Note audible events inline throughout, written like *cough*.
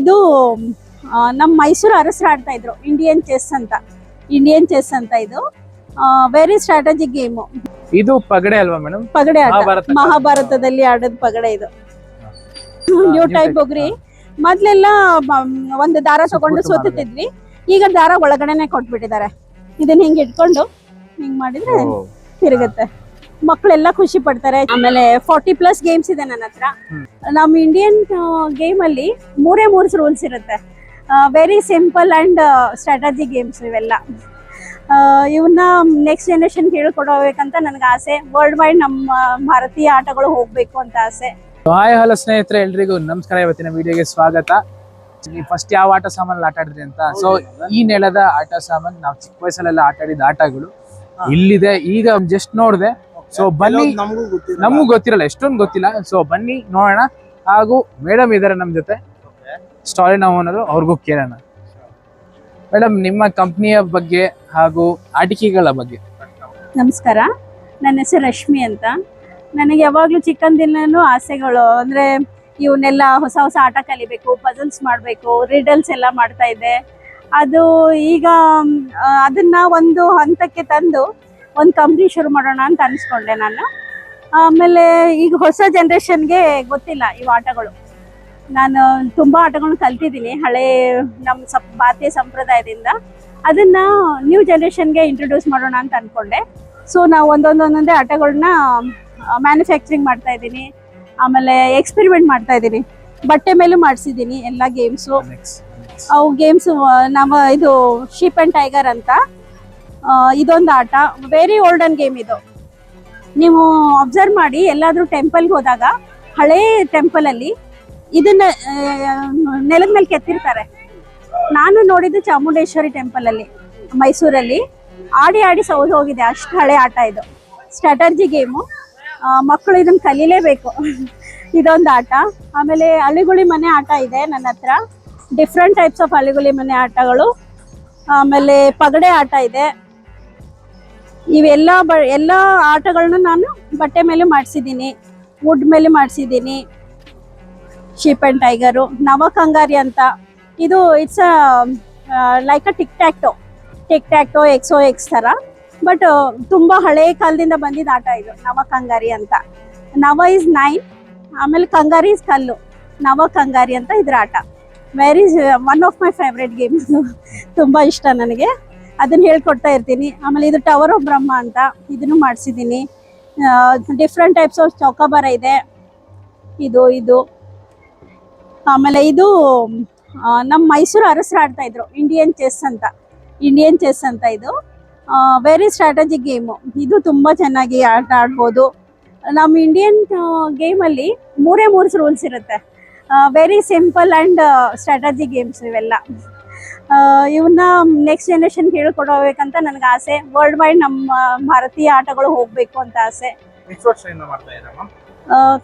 ಇದು ನಮ್ಮ ಮೈಸೂರು ಅರಸರು ಆಡ್ತಾ ಇದ್ರು ಇಂಡಿಯನ್ ಚೆಸ್ ಅಂತ. ಇಂಡಿಯನ್ ಚೆಸ್ ಅಂತ ಇದು. ವೆರಿ ಸ್ಟ್ರಾಟಜಿಕ್ ಗೇಮ್ ಇದು ಪಗಡೆ ಅಲ್ವಾ ಮೇಡಮ್ ಪಗಡೆ ಆಟ. ಮಹಾಭಾರತದಲ್ಲಿ ಆಡೋದು ಪಗಡೆ ಇದು. ನ್ಯೂ ಟೈಪ್ ಬೊಗ್ರಿ ಮೊದ್ಲೆಲ್ಲ ಒಂದು ದಾರ ತಗೊಂಡು ಸೋತಿದ್ವಿ. ಈಗ ದಾರ ಒಳಗಡೆನೆ ಕೊಟ್ಬಿಟ್ಟಿದ್ದಾರೆ. ಇದನ್ನ ಹಿಂಗ್ ಇಟ್ಕೊಂಡು ಹಿಂಗ್ ಮಾಡಿದ್ರೆ ತಿರುಗುತ್ತೆ. ಮಕ್ಕಳೆಲ್ಲ ಖುಷಿ ಪಡ್ತಾರೆ. ಆಮೇಲೆ ಫಾರ್ಟಿ ಪ್ಲಸ್ ಗೇಮ್ಸ್ ಇದೆ ನನ್ನ ಹತ್ರ. ನಮ್ಮ ಇಂಡಿಯನ್ ಗೇಮ್ ಅಲ್ಲಿ ಮೂರೇ ಮೂರು ರೂಲ್ಸ್ ಇರುತ್ತೆ. Very simple and strategy games ಇವೆಲ್ಲ. ಆ, ಇವನ್ನ ನೆಕ್ಸ್ಟ್ ಜನರೇಷನ್ ಹೇಳ್ಕೊಡಬೇಕಂತ ನನಗೆ ಆಸೆ. ವರ್ಲ್ಡ್ ವೈಡ್ ನಮ್ಮ ಭಾರತೀಯ ಆಟಗಳು ಹೋಗ್ಬೇಕು ಅಂತ ಆಸೆ. ಹಾಯ್ ಹಲೋ ಸ್ನೇಹಿತರೆ ಎಲ್ರಿಗೂ ನಮಸ್ಕಾರ. ಇವತ್ತಿನ ವಿಡಿಯೋಗೆ ಸ್ವಾಗತ. ನೀವು ಫಸ್ಟ್ ಯಾವ ಆಟ ಸಾಮಾನ್ ಆಟ ಆಡಿದ್ರಿ ಅಂತ? ಸೊ ಈ ನೆಲದ ಆಟ ಸಾಮಾನು ನಾವು ಚಿಕ್ಕ ವಯಸ್ಸಲ್ಲೆಲ್ಲ ಆಟ ಆಡಿದ ಆಟಗಳು ಇಲ್ಲಿದೆ. ಈಗ ಜಸ್ಟ್ ನೋಡಿದೆ ಸೊ ಬನ್ನಿ. ನಮಗೂ ಗೊತ್ತಿಲ್ಲ ನಮಗೂ ಗೊತ್ತಿರಲ್ಲ ಎಷ್ಟೊಂದು ಗೊತ್ತಿಲ್ಲ. ಸೊ ಬನ್ನಿ ನೋಡೋಣ. ಹಾಗೂ ಮೇಡಮ್ ಇದಾರೆ ನಮ್ಮ ಜೊತೆ. ಸ್ಟಾರಿ ನಾವು ಅನ್ನೋದು ಅವ್ರಿಗೂ ಕೇಳೋಣ. ಮೇಡಮ್ ನಿಮ್ಮ ಕಂಪ್ನಿಯ ಬಗ್ಗೆ ಹಾಗೂ ಆಟಿಕೆಗಳ ಬಗ್ಗೆ. ನಮಸ್ಕಾರ. ನನ್ನ ಹೆಸರು ರಶ್ಮಿ ಅಂತ. ನನಗೆ ಯಾವಾಗಲೂ ಚಿಕ್ಕಂದಿನೂ ಆಸೆಗಳು ಅಂದರೆ ಇವನ್ನೆಲ್ಲ ಹೊಸ ಹೊಸ ಆಟ ಕಲಿಬೇಕು ಪಜಲ್ಸ್ ಮಾಡಬೇಕು ರಿಡಲ್ಸ್ ಎಲ್ಲ ಮಾಡ್ತಾ ಇದ್ದೆ. ಅದು ಈಗ ಅದನ್ನ ಒಂದು ಹಂತಕ್ಕೆ ತಂದು ಒಂದು ಕಂಪ್ನಿ ಶುರು ಮಾಡೋಣ ಅಂತ ಅನ್ಸ್ಕೊಂಡೆ ನಾನು. ಆಮೇಲೆ ಈಗ ಹೊಸ ಜನ್ರೇಷನ್ಗೆ ಗೊತ್ತಿಲ್ಲ ಇವು ಆಟಗಳು. ನಾನು ತುಂಬ ಆಟಗಳನ್ನ ಕಲ್ತಿದ್ದೀನಿ. ಹಳೆ ನಮ್ಮ ಸಪ್ ಭಾರತೀಯ ಸಂಪ್ರದಾಯದಿಂದ. ಅದನ್ನ ನ್ಯೂ ಜನ್ರೇಷನ್ಗೆ ಇಂಟ್ರೊಡ್ಯೂಸ್ ಮಾಡೋಣ ಅಂತ ಅನ್ಕೊಂಡೆ. ಸೊ ನಾವು ಒಂದೊಂದೊಂದೊಂದೇ ಆಟಗಳನ್ನ ಮ್ಯಾನುಫ್ಯಾಕ್ಚರಿಂಗ್ ಮಾಡ್ತಾ ಇದ್ದೀನಿ. ಆಮೇಲೆ ಎಕ್ಸ್ಪೆರಿಮೆಂಟ್ ಮಾಡ್ತಾ ಇದ್ದೀನಿ. ಬಟ್ಟೆ ಮೇಲೂ ಮಾಡಿಸಿದ್ದೀನಿ. ಎಲ್ಲ ಗೇಮ್ಸು ಅವು ಗೇಮ್ಸ್ ನಮ್ಮ ಇದು ಶೀಪ್ ಅಂಡ್ ಟೈಗರ್ ಅಂತ. ಇದೊಂದು ಆಟ. ವೆರಿ ಓಲ್ಡನ್ ಗೇಮ್ ಇದು. ನೀವು ಅಬ್ಸರ್ವ್ ಮಾಡಿ, ಎಲ್ಲಾದ್ರೂ ಟೆಂಪಲ್ಗೆ ಹೋದಾಗ, ಹಳೇ ಟೆಂಪಲ್ ಅಲ್ಲಿ ಇದನ್ನ ನೆಲದ ಮೇಲೆ ಕೆತ್ತಿರ್ತಾರೆ. ನಾನು ನೋಡಿದ್ದು ಚಾಮುಂಡೇಶ್ವರಿ ಟೆಂಪಲ್ ಅಲ್ಲಿ, ಮೈಸೂರಲ್ಲಿ. ಆಡಿ ಆಡಿ ಸೌದು ಹೋಗಿದೆ, ಅಷ್ಟು ಹಳೆ ಆಟ ಇದು. ಸ್ಟ್ರಾಟರ್ಜಿ ಗೇಮು ಮಕ್ಕಳು ಇದನ್ನ ಕಲೀಲೇಬೇಕು. ಇದೊಂದು ಆಟ. ಆಮೇಲೆ ಅಳಿಗುಳಿ ಮನೆ ಆಟ ಇದೆ ನನ್ನ ಹತ್ರ. ಡಿಫ್ರೆಂಟ್ ಟೈಪ್ಸ್ ಆಫ್ ಅಳಿಗುಳಿ ಮನೆ ಆಟಗಳು. ಆಮೇಲೆ ಪಗಡೆ ಆಟ ಇದೆ. ಇವೆಲ್ಲ ಬ, ಎಲ್ಲ ಆಟಗಳನ್ನ ನಾನು ಬಟ್ಟೆ ಮೇಲೆ ಮಾಡಿಸಿದ್ದೀನಿ ವುಡ್ ಮೇಲೆ ಮಾಡಿಸಿದ್ದೀನಿ. ಶೀಪ್ ಆ್ಯಂಡ್ ಟೈಗರು ನವ ಕಂಗಾರಿ ಅಂತ. ಇದು it's a like a tic tac toe tic tac toe X O X ಥರ. ಬಟ್ ತುಂಬ ಹಳೆ ಕಾಲದಿಂದ ಬಂದಿದ್ದ ಆಟ ಇದು ನವ ಕಂಗಾರಿ ಅಂತ. ನವ ಇಸ್ ನೈನ್ ಆಮೇಲೆ ಕಂಗಾರಿ ಇಸ್ ಕಲ್ಲು. ನವ ಕಂಗಾರಿ ಅಂತ ಇದ್ರ ಆಟ very one of my favourite games ತುಂಬ ಇಷ್ಟ ನನಗೆ. ಅದನ್ನ ಹೇಳ್ಕೊಡ್ತಾ ಇರ್ತೀನಿ. ಆಮೇಲೆ ಇದು ಟವರ್ ಆಫ್ ಬ್ರಹ್ಮ ಅಂತ ಇದನ್ನು ಮಾಡಿಸಿದ್ದೀನಿ. ಡಿಫ್ರೆಂಟ್ ಟೈಪ್ಸ್ ಆಫ್ ಚೌಕಾಬಾರ ಇದೆ. ಇದು ಇದು. ಆಮೇಲೆ ಇದು ನಮ್ಮ ಮೈಸೂರು ಅರಸರು ಆಡ್ತಾ ಇದ್ರು. ಇಂಡಿಯನ್ ಚೆಸ್ ಅಂತ. ಇಂಡಿಯನ್ ಚೆಸ್ ಅಂತ ಇದು. ವೆರಿ ಸ್ಟ್ರಾಟಜಿಕ್ ಗೇಮು ಇದು ತುಂಬ ಚೆನ್ನಾಗಿ ಆಟ ಆಡ್ಬೋದು. ನಮ್ಮ ಇಂಡಿಯನ್ ಗೇಮಲ್ಲಿ ಮೂರೇ ಮೂರು ರೂಲ್ಸ್ ಇರುತ್ತೆ. Very simple and strategy games ಇವೆಲ್ಲ. ಇವನ್ನ ನೆಕ್ಸ್ಟ್ ಜನರೇಷನ್ ಹೇಳ್ಕೊಡಬೇಕಂತ ನನಗೆ ಆಸೆ. ವರ್ಲ್ಡ್ ವೈಡ್ ನಮ್ಮ ಭಾರತೀಯ ಆಟಗಳು ಹೋಗಬೇಕು ಅಂತ ಆಸೆ.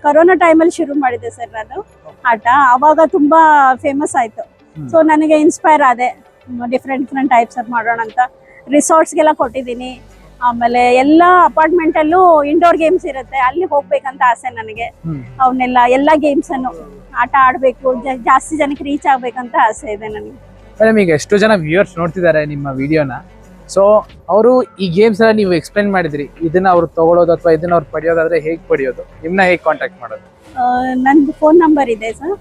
ಕರೋನಾ ಟೈಮಲ್ಲಿ ಶುರು ಮಾಡಿದೆ ಸರ್ ನಾನು ಆಟ. ಅವಾಗ ತುಂಬಾ ಫೇಮಸ್ ಆಯ್ತು. ಸೊ ನನಗೆ ಇನ್ಸ್ಪೈರ್ ಆದೆ. ಡಿಫ್ರೆಂಟ್ ಡಿಫ್ರೆಂಟ್ ಟೈಪ್ಸ್ ಮಾಡೋಣ ಅಂತ. ರಿಸಾರ್ಟ್ಸ್ಗೆಲ್ಲ ಕೊಟ್ಟಿದ್ದೀನಿ. ಆಮೇಲೆ ಎಲ್ಲ ಅಪಾರ್ಟ್ಮೆಂಟ್ ಅಲ್ಲೂ ಇಂಡೋರ್ ಗೇಮ್ಸ್ ಇರುತ್ತೆ. ಅಲ್ಲಿ ಹೋಗ್ಬೇಕಂತ ಆಸೆ ನನಗೆ. ಅವನ್ನೆಲ್ಲ ಎಲ್ಲ ಗೇಮ್ಸ್ ಅನ್ನು. ಆಟ ಆಡಬೇಕು ಜಾಸ್ತಿ ಜನಕ್ಕೆ ರೀಚ್ ಆಗ್ಬೇಕಂತ ಆಸೆ ಇದೆ ನನಗೆ. ಮೇಡಮ್ ಈಗ ಎಷ್ಟೋ ಜನ ವ್ಯೂವರ್ಸ್ ನೋಡ್ತಿದ್ದಾರೆ ನಿಮ್ಮ ವಿಡಿಯೋನ ಸೊ ಅವರು ಈ ಗೇಮ್ಸ್ ಎಲ್ಲ ನೀವು ಎಕ್ಸ್ಪ್ಲೈನ್ ಮಾಡಿದ್ರಿ. ಇದನ್ನ ಅವ್ರು ತಗೊಳ್ಳೋದು ಅಥವಾ ಇದನ್ನ ಅವ್ರು ಪಡೆಯೋದಾದ್ರೆ ಹೇಗೆ ಪಡೆಯೋದು? ನಿಮ್ನ ಹೇಗೆ ಕಾಂಟ್ಯಾಕ್ಟ್ ಮಾಡೋದು? ಆ, ನಂದು ಫೋನ್ ನಂಬರ್ ಇದೆ ಸರ್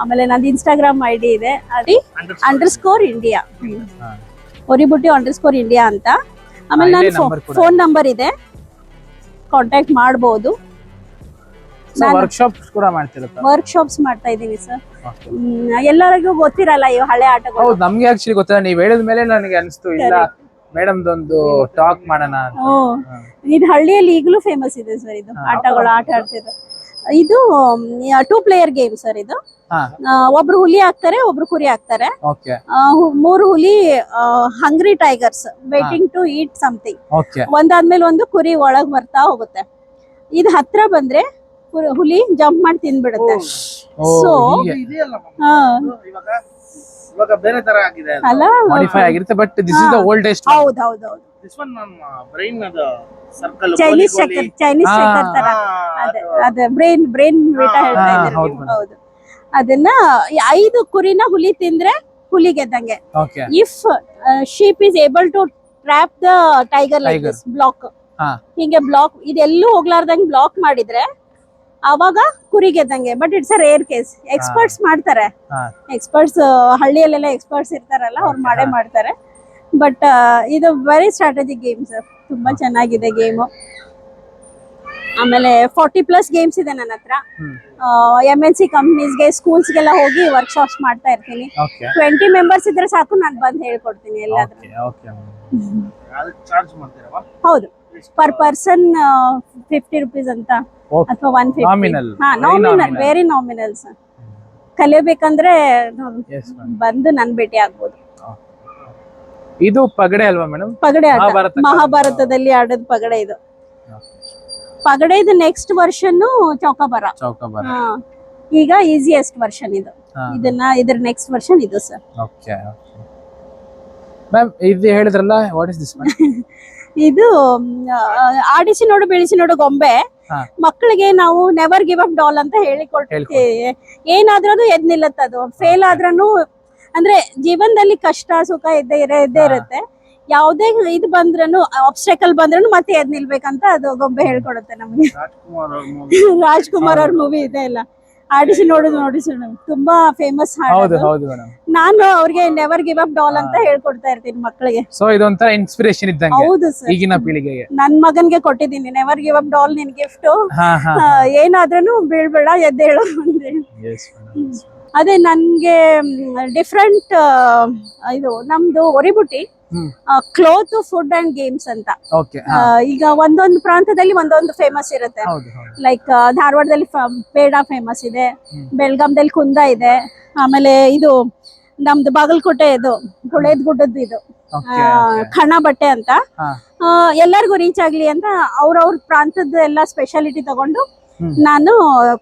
ಆಮೇಲೆ ನಂದು ಇನ್ಸ್ಟಾಗ್ರಾಮ್ ಐ ಡಿ ಇದೆ. ಅದಿ underscore India Hoributti Oributti underscore India ಅಂತ. ಆಮೇಲೆ ನನ್ನ ಫೋನ್ ನಂಬರ್ ಇದೆ. ಕಾಂಟ್ಯಾಕ್ಟ್ ಮಾಡ್ಬೋದು. ವರ್ಕ್ಶಾಪ್ಸ್ ಕೂಡ ಮಾಡ್ತಿರುತ್ತೆ? ವರ್ಕ್ಶಾಪ್ಸ್ ಮಾಡ್ತಾ ಇದೀವಿ ಸರ್ ಎಲ್ಲರಿಗೂ ಗೊತ್ತಿರಲ್ಲ ಇವು ಹಳೆ ಆಟಗಳು. ಹೌದು ನಮ್ಗೆ ಆಕ್ಚುಲಿ ಗೊತ್ತಿಲ್ಲ. ನೀವ್ ಹೇಳಿದ ಮೇಲೆ ನನಗೆ ಅನಿಸ್ತು ಇಲ್ಲ ಮೇಡಮ್ದೊಂದು ಟಾಕ್ ಮಾಡೋಣ. ಇದು ಹಳ್ಳಿಯಲ್ಲಿ ಈಗಲೂ ಫೇಮಸ್ ಇದೆ ಸರ್ ಇದು. ಆಟಗಳು ಆಟ ಆಡ್ತಿದ್ದಾರೆ ಇದು ಟೂ ಪ್ಲೇಯರ್ ಗೇಮ್ ಸರ್ ಇದು. ಒಬ್ರು ಹುಲಿ ಹಾಕ್ತಾರೆ ಒಬ್ರು ಕುರಿ ಹಾಕ್ತಾರೆ. ಮೂರು ಹುಲಿ hungry tigers waiting to eat something ಒಂದಾದ್ಮೇಲೆ ಒಂದು ಕುರಿ ಒಳಗ್ ಬರ್ತಾ ಹೋಗುತ್ತೆ. ಇದು ಹತ್ರ ಬಂದ್ರೆ ಹುಲಿ ಜಂಪ್ ಮಾಡಿ ತಿಂದ್ಬಿಡುತ್ತೆ ಓ So, ಹೀಗೆ. ಹಾ, ಇವಾಗ ಇವಾಗ ಬೇರೆ ತರ ಆಗಿದೆ ಅಲ್ಲ ಮಾಡಿಫೈ ಆಗಿರುತ್ತೆ but this is the oldest ಹೌದ್ ಹೌದ್ ಹೌದು. ದಿಸ್ ಒನ್ ನಮ್ಮ ಬ್ರೈನ್ ಅದು ಸರ್ಕಲ್ ಚೈನೀಸ್ ತರ. ಅದೇ ಅದೇ. ಬ್ರೈನ್ ಬ್ರೈನ್ ವೇಟ ಹಾ, ಹೇಳ್ತಾ ಹಾ, ಇದ್ದಾರೆ ಹೌದು ಹೌದು. ಅದನ್ನ ಈ ಐದು ಕುರಿನ ಹುಲಿ ತಿಂದ್ರೆ ಹುಲಿ ಗೆದ್ದಂಗೆ. Okay if sheep is able to trap the tiger like Tiger. Block ಹಾ. ಹಿಂಗೆ ಬ್ಲಾಕ್ ಇದೆಲ್ಲೂ ಹೋಗ್ಲಾರ್ದಂಗ್ ಬ್ಲಾಕ್ ಮಾಡಿದ್ರೆ ಅವಾಗ ಕುರಿ ಗೆದ್ದಂಗೆ but it's a rare case experts ಮಾಡ್ತಾರೆ. ಎಕ್ಸ್ಪರ್ಟ್ಸ್ ಹಳ್ಳಿಯಲ್ಲೆಲ್ಲ ಎಕ್ಸ್ಪರ್ಟ್ಸ್ ಇರ್ತಾರಲ್ಲ ಅವ್ರು ಮಾಡೇ ಮಾಡ್ತಾರೆ. ಬಟ್ ಇದು ವೆರಿ ಗೇಮ್ ಗೇಮ್ಸ್ ತುಂಬಾ ಚೆನ್ನಾಗಿದೆ ಗೇಮು ಆಮೇಲೆ ಫಾರ್ಟಿ ಪ್ಲಸ್ ಗೇಮ್ಸ್ ಇದೆ ನನ್ನ ಹತ್ರ. ಎಂ ಎನ್ ಸಿ ಕಂಪ್ನೀಸ್ಗೆ ಸ್ಕೂಲ್ಸ್ಗೆಲ್ಲ ಹೋಗಿ ವರ್ಕ್ಶಾಪ್ಸ್ ಮಾಡ್ತಾ ಇರ್ತೀನಿ. ಟ್ವೆಂಟಿ ಮೆಂಬರ್ಸ್ ಇದ್ರೆ ಸಾಕು ನಾನು ಬಂದು ಹೇಳ್ಕೊಡ್ತೀನಿ ಎಲ್ಲಾದ್ರೂ. ಹೌದು. ಪರ್ ಪರ್ಸನ್ ಫಿಫ್ಟಿ ರುಪೀಸ್ ಅಂತ ಅಥವಾ ಒನ್ ಫಿಫ್ಟಿ. ಹಾ ನಾಮಿನಲ್. ವೆರಿ ನಾಮಿನಲ್ ಸರ್ ಕಲಿಯಬೇಕಂದ್ರೆ ಬಂದು ನನ್ ಭೇಟಿ ಆಗ್ಬೋದು. ಇದು ಪಗಡೆ ಅಲ್ವಾ ಮೇಡಮ್ ಪಗಡೆ ಆಟ. ಮಹಾಭಾರತದಲ್ಲಿ ಆಡೋದು ಪಗಡೆ ಇದು. ಪಗಡೆ ಇದು ನೆಕ್ಸ್ಟ್ ವರ್ಷನ್ ಚೌಕಾಬಾರ. ಚೌಕಬಾರ. ಈಗ ಈಸಿಯೆಸ್ಟ್ ವರ್ಷನ್ ಇದು. ಇದನ್ನ ಇದ್ರ ನೆಕ್ಸ್ಟ್ ವರ್ಷನ್ ಇದು ಸರ್ ಓಕೆ ಮ್ಯಾಮ್ ಇದು ಹೇಳಿದ್ರಲ್ಲ ವಾಟ್ ಇಸ್ ದಿಸ್ ಮ್ಯಾಮ್ ಇದು ಆಡಿಸಿ ನೋಡು ಬೆಳೆಸಿ ನೋಡು ಗೊಂಬೆ. ಮಕ್ಕಳಿಗೆ ನಾವು ನೆವರ್ ಗಿವ್ ಅಪ್ ಡಾಲ್ ಅಂತ ಹೇಳಿಕೊಡ್ತೀವಿ. ಏನಾದ್ರೂ ಅದು ಎದ್ ನಿಲ್ಲತ್ತದು ಫೇಲ್ ಆದ್ರೂ ಅಂದ್ರೆ ಜೀವನದಲ್ಲಿ ಕಷ್ಟ ಸುಖ ಇದ್ದೇ ಇರೇ ಇದ್ದೇ. ಇರುತ್ತೆ. ಯಾವುದೇ ಇದು ಬಂದ್ರೂ ಆಬ್ಸ್ಟೆಕಲ್ ಬಂದ್ರೂ ಮತ್ತೆ ಎದ್ ನಿಲ್ಬೇಕಂತ ಅದು ಗೊಂಬೆ ಹೇಳ್ಕೊಡುತ್ತೆ ನಮ್ಗೆ. ರಾಜ್ಕುಮಾರ್ ಅವ್ರ ಮೂವಿ *laughs* ರಾಜ್ಕುಮಾರ್ ಅವ್ರ ಮೂವಿ ಇದೆ ಇಲ್ಲ ಆಡಿಸಿ ನೋಡುದು ನೋಡಿಸಿ ನೋಡು. ತುಂಬಾ ಫೇಮಸ್ ಹೌದು ಹೌದು ಮೇಡಮ್ ನಾನು ಅವ್ರಿಗೆ ನೆವರ್ ಗಿವ್ ಅಪ್ ಡಾಲ್ ಅಂತ ಹೇಳ್ಕೊಡ್ತಾ ಇರ್ತೀನಿ ಮಕ್ಕಳಿಗೆ. ಸೊ ಇದೊಂಥರ ಇನ್ಸ್ಪಿರೇಷನ್ ಇದ್ದಂಗೆ ಹೌದು ಸರ್ ಈಗಿನ ಪೀಳಿಗೆಗೆ. ನನ್ ಮಗನ್ಗೆ ಕೊಟ್ಟಿದ್ದೀನಿ. ನೆವರ್ ಗಿವ್ ಅಪ್ ಡಾಲ್ ನಿನ್ ಗಿಫ್ಟ್ ಹಾ ಹಾ ಏನಾದ್ರೂ ಬೀಳ್ಬೇಡ ಎದ್ದೇಳು ಅಂದೆ. ಎಸ್ ಮೇಡಮ್ ಅದೇ ನನ್ಗೆ ಡಿಫ್ರೆಂಟ್ ಇದು ನಮ್ದು Oributti cloth food and games ಅಂತ. ಈಗ ಒಂದೊಂದು ಪ್ರಾಂತದಲ್ಲಿ ಒಂದೊಂದು ಫೇಮಸ್ ಇರುತ್ತೆ. ಲೈಕ್ ಧಾರವಾಡದಲ್ಲಿ ಪೇಡ ಫೇಮಸ್ ಇದೆ. ಬೆಳಗಾಂದಲ್ಲಿ ಕುಂದ ಇದೆ. ಆಮೇಲೆ ಇದು ನಮ್ದು ಬಾಗಲಕೋಟೆ ಇದು ಗುಳೇದ್ ಗುಡ್ಡದ್ ಇದು. ಖಣ ಬಟ್ಟೆ ಅಂತ. ಎಲ್ಲರಿಗೂ ರೀಚ್ ಆಗ್ಲಿ ಅಂತ ಅವ್ರವ್ರ ಪ್ರಾಂತದ ಎಲ್ಲ ಸ್ಪೆಷಾಲಿಟಿ ತಗೊಂಡು ನಾನು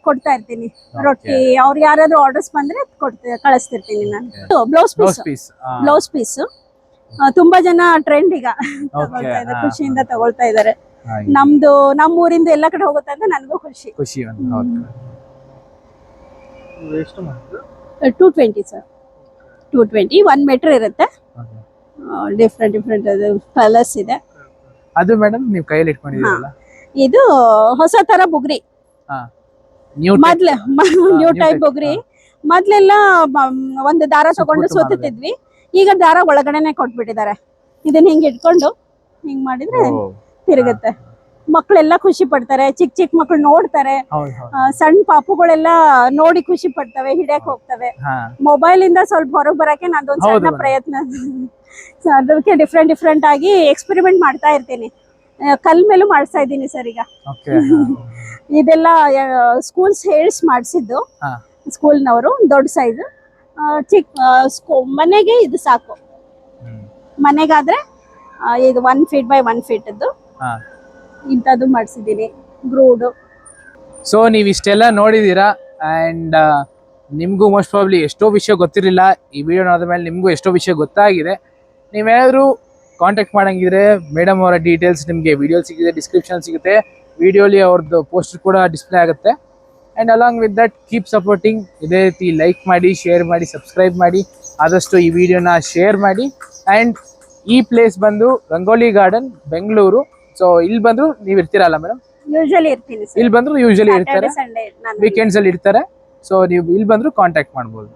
ಕೊಡ್ತಾ ಇರ್ತೀನಿ. ರೊಟ್ಟಿ ಅವ್ರು ಯಾರಾದ್ರೂ ಆರ್ಡರ್ಸ್ ಬಂದ್ರೆ ಕೊಡ್ತಾ ಕಳಿಸ್ತಿರ್ತೀನಿ ನಾನು. ಬ್ಲೌಸ್ ಪೀಸ್ ಬ್ಲೌಸ್ ಪೀಸ್ ತುಂಬಾ ಜನ ಟ್ರೆಂಡ್ ಈಗ ತಗೊಳ್ತಾ ಇದ್ದಾರೆ ಖುಷಿಯಿಂದ ತಗೊಳ್ತಾ ಇದ್ದಾರೆ. ನಮ್ದು ನಮ್ಮ ಊರಿಂದ ಎಲ್ಲ ಕಡೆ ಹೋಗುತ್ತೆ ಅಂತ ನನಗೂ ಖುಷಿ. ಖುಷಿ two twenty sir two twenty one metre ಇರುತ್ತೆ. ಡಿಫ್ರೆಂಟ್ ಡಿಫ್ರೆಂಟ್ ಕಲರ್ಸ್ ಇದೆ. ಅದು ಮೇಡಮ್ ನೀವು ಕೈಯಲ್ಲಿ ಇಟ್ಕೊಂಡಿದ್ದೀರಲ್ಲ? ಇದು ಹೊಸ ತರ ಬುಗ್ರಿ. ಮೊದ್ಲು ನ್ಯೂ ಮೊದ್ಲೆ ನ್ಯೂ ಟೈಪ್ ಬುಗ್ರಿ. ಮೊದ್ಲೆಲ್ಲ ಒಂದು ದಾರ ತಗೊಂಡು ಸೋತಿದ್ವಿ ಸುತ್ತಿದ್ವಿ. ಈಗ ದಾರ ಒಳಗಡೆನೆ ಕೊಟ್ಬಿಟ್ಟಿದ್ದಾರೆ. ಇದನ್ನ ಹಿಂಗ್ ಇಟ್ಕೊಂಡು ಹಿಂಗ್ ಮಾಡಿದ್ರೆ ತಿರುಗುತ್ತೆ. ಮಕ್ಕಳೆಲ್ಲ ಖುಷಿ ಪಡ್ತಾರೆ ಚಿಕ್ಕ ಚಿಕ್ಕ ಮಕ್ಕಳು ನೋಡ್ತಾರೆ. ಸಣ್ಣ ಪಾಪುಗಳೆಲ್ಲ ನೋಡಿ ಖುಷಿ ಪಡ್ತವೆ ಹಿಡಿಯಕ್ ಹೋಗ್ತವೆ. ಮೊಬೈಲ್ ಇಂದ ಸ್ವಲ್ಪ ಹೊರಗ್ ಬರಕ್ಕೆ ನಾನು ಸಣ್ಣ. ಪ್ರಯತ್ನ. *laughs* ಅದಕ್ಕೆ ಡಿಫ್ರೆಂಟ್ ಡಿಫ್ರೆಂಟ್ ಆಗಿ ಎಕ್ಸ್ಪೆರಿಮೆಂಟ್ ಮಾಡ್ತಾ ಇರ್ತೀನಿ. ಕಲ್ ಮೇಲೂ ಮಾಡಿಸ್ತಾ ಇದ್ದೀನಿ ಸರ್ ಈಗ. *laughs* ಇದೆಲ್ಲ ಸ್ಕೂಲ್ಸ್ ಹೇಳ್ಸ್ ಮಾಡಿಸಿದ್ದು. ಸ್ಕೂಲ್ನವರು ದೊಡ್ಡ ಸೈಜ್ ಚಿಕ್ಕ ಆ, ಸ್ಕೂ- ಮನೆಗೆ ಇದು ಸಾಕು. ಮನೆಗಾದ್ರೆ ಇದು one feet by one feet ಹಾ. ಇಂಥದ್ದು ಮಾಡಿಸಿದ್ದೀನಿ ಗ್ರೂಡು ಸೊ ನೀವು ಇಷ್ಟೆಲ್ಲ ನೋಡಿದ್ದೀರಾ ಆ್ಯಂಡ್ ನಿಮಗೂ ಮೋಸ್ಟ್ ಪ್ರಾಬ್ಲಿ ಎಷ್ಟೋ ವಿಷಯ ಗೊತ್ತಿರಲಿಲ್ಲ. ಈ ವಿಡಿಯೋ ನೋಡಿದ ಮೇಲೆ ನಿಮಗೂ ಎಷ್ಟೋ ವಿಷಯ ಗೊತ್ತಾಗಿದೆ. ನೀವೇನಾದರೂ ಕಾಂಟ್ಯಾಕ್ಟ್ ಮಾಡಂಗಿದ್ರೆ ಮೇಡಮ್ ಅವರ ಡೀಟೇಲ್ಸ್ ನಿಮಗೆ ವಿಡಿಯೋ ಸಿಗುತ್ತೆ ಡಿಸ್ಕ್ರಿಪ್ಷನ್ ಸಿಗುತ್ತೆ. ವಿಡಿಯೋಲಿ ಅವ್ರದ್ದು ಪೋಸ್ಟರ್ ಕೂಡ ಡಿಸ್ಪ್ಲೇ ಆಗುತ್ತೆ. And along with that keep supporting ಇದೇ ರೀತಿ ಲೈಕ್ ಮಾಡಿ ಶೇರ್ ಮಾಡಿ ಸಬ್ಸ್ಕ್ರೈಬ್ ಮಾಡಿ. ಆದಷ್ಟು ಈ ವಿಡಿಯೋನ ಶೇರ್ ಮಾಡಿ. ಆ್ಯಂಡ್ ಈ ಪ್ಲೇಸ್ ಬಂದು ರಂಗೋಲಿ ಗಾರ್ಡನ್ ಬೆಂಗಳೂರು ಸೊ ಇಲ್ಲಿ ಬಂದ್ರು ನೀವು ಇರ್ತೀರಲ್ಲ ಮೇಡಮ್ ಯೂಶಲಿ ಇರ್ತೀನಿ ಸರ್ ಇಲ್ಲಿ ಬಂದ್ರು ಯೂಶಲಿ ಇರ್ತಾರೆ. ವೀಕೆಂಡ್ಸ್ ಅಲ್ಲಿ ಇರ್ತಾರೆ. ಸೊ ನೀವು ಇಲ್ಲಿ ಬಂದ್ರು ಕಾಂಟ್ಯಾಕ್ಟ್ ಮಾಡ್ಬೋದು.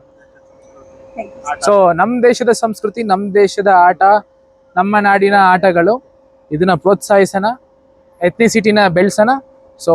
ಸೊ ನಮ್ಮ ದೇಶದ ಸಂಸ್ಕೃತಿ ನಮ್ಮ ದೇಶದ ಆಟ ನಮ್ಮ ನಾಡಿನ ಆಟಗಳು ಇದನ್ನ ಪ್ರೋತ್ಸಾಹಿಸೋಣ. ಎಥ್ನಿಸಿಟಿನ ಬೆಳೆಸೋಣ. ಸೊ